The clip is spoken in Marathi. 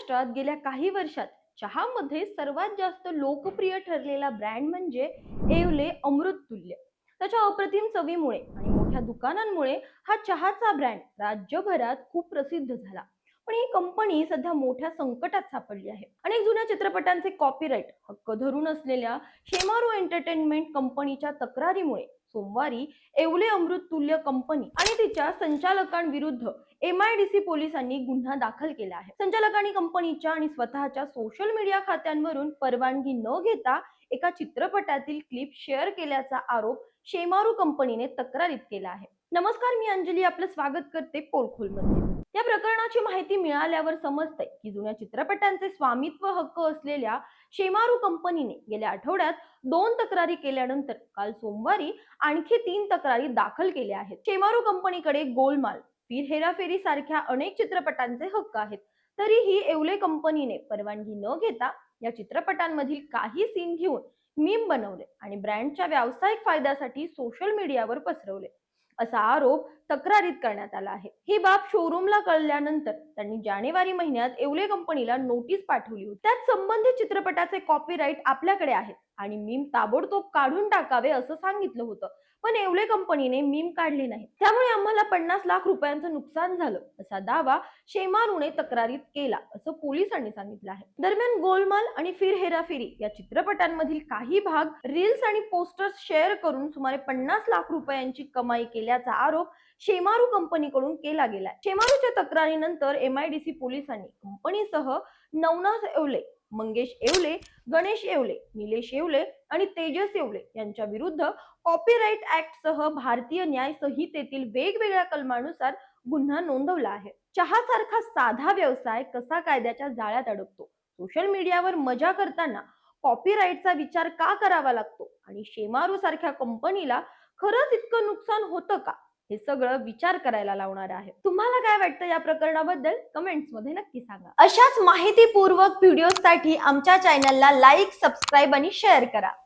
महाराष्ट्रात गेल्या काही वर्षात चहामध्ये सर्वात जास्त लोकप्रिय ठरलेला ब्रँड म्हणजे एवले अमृत तुल्य त्याच्या अप्रतिम चवीमुळे आणि मोठ्या दुकानांमुळे हा चहाचा ब्रँड राज्यभरात खूप प्रसिद्ध झाला. पण ही कंपनी सध्या मोठ्या संकटात सापडली आहे. अनेक जुन्या चित्रपटांचे कॉपीराईट हक्क धरून असलेल्या शेमारो एंटरटेनमेंट कंपनीच्या तक्रारीमुळे सोमवारी एवले अमृत तुल्य कंपनी आणि तिच्या संचालकांविरुद्ध एम आय डी सी पोलिसांनी गुन्हा दाखल केला आहे. संचालकांनी कंपनीच्या आणि स्वतःच्या सोशल मीडिया खात्यांवरून परवानगी न घेता एका चित्रपटातील क्लिप शेअर केल्याचा आरोप शेमारू कंपनीने तक्रारीत केला आहे. नमस्कार मी अंजली. आपलं स्वागत करते पोलखोलमध्ये. या प्रकरणाची माहिती मिळाल्यावर समजतंय की जुन्या चित्रपटांचे स्वामित्व हक्क असलेल्या शेमारू कंपनीने गेल्या आठवड्यात दोन तक्रारी केल्यानंतर काल सोमवारी आणखी तीन तक्रारी दाखल केल्या आहेत. शेमारू कंपनीकडे गोलमाल फिर हेराफेरी सारख्या अनेक चित्रपटांचे हक्क आहेत. तरीही एवले कंपनीने परवानगी न घेता या चित्रपटांमधील काही सीन घेऊन मीम बनवले आणि ब्रँडच्या व्यावसायिक फायद्यासाठी सोशल मीडियावर पसरवले. असा आरोप तक्रारीत करण्यात आला आहे. ही बाब शोरूमला कळल्यानंतर त्यांनी जानेवारी महिन्यात एवले कंपनीला नोटीस पाठवली होती. त्यात संबंधित चित्रपटाचे कॉपीराईट आपल्याकडे आहेत आणि मीम ताबडतोब काढून टाकावे असं सांगितलं होतं. पण एवढे कंपनीने मीम काढली नाही त्यामुळे आम्हाला पन्नास लाख रुपयांचं नुकसान झालं असा दावा शेमारूने तक्रारीत केला असं पोलिसांनी सांगितलं आहे. दरम्यान गोलमाल आणि फिर हेराफेरी या चित्रपटांमधील काही भाग रील्स आणि पोस्टर्स शेअर करून सुमारे पन्नास लाख रुपयांची कमाई केल्याचा आरोप शेमारू कंपनीकडून केला गेलाय. शेमारूच्या तक्रारीनंतर एमआयडीसी पोलिसांनी कंपनीसह नवनाथ येवले मंगेश येवले गणेश येवले निलेश येवले आणि तेजस येवले यांच्या विरुद्ध कॉपीराईट ऍक्ट सह भारतीय न्याय संहितेतील वेगवेगळ्या कलमानुसार गुन्हा नोंदवला आहे. चहासारखा साधा व्यवसाय कसा कायद्याच्या जाळ्यात अडकतो? सोशल मीडियावर मजा करताना कॉपीराईटचा विचार का करावा लागतो? आणि शेमारू सारख्या कंपनीला खरंच इतकं नुकसान होतं का? हे सगळं विचार करायला लावणार आहे. तुम्हाला काय वाटतं या प्रकरणाबद्दल? कमेंट्समध्ये नक्की सांगा. अशाच माहितीपूर्वक व्हिडिओसाठी आमच्या चॅनलला लाईक सबस्क्राईब आणि शेअर करा.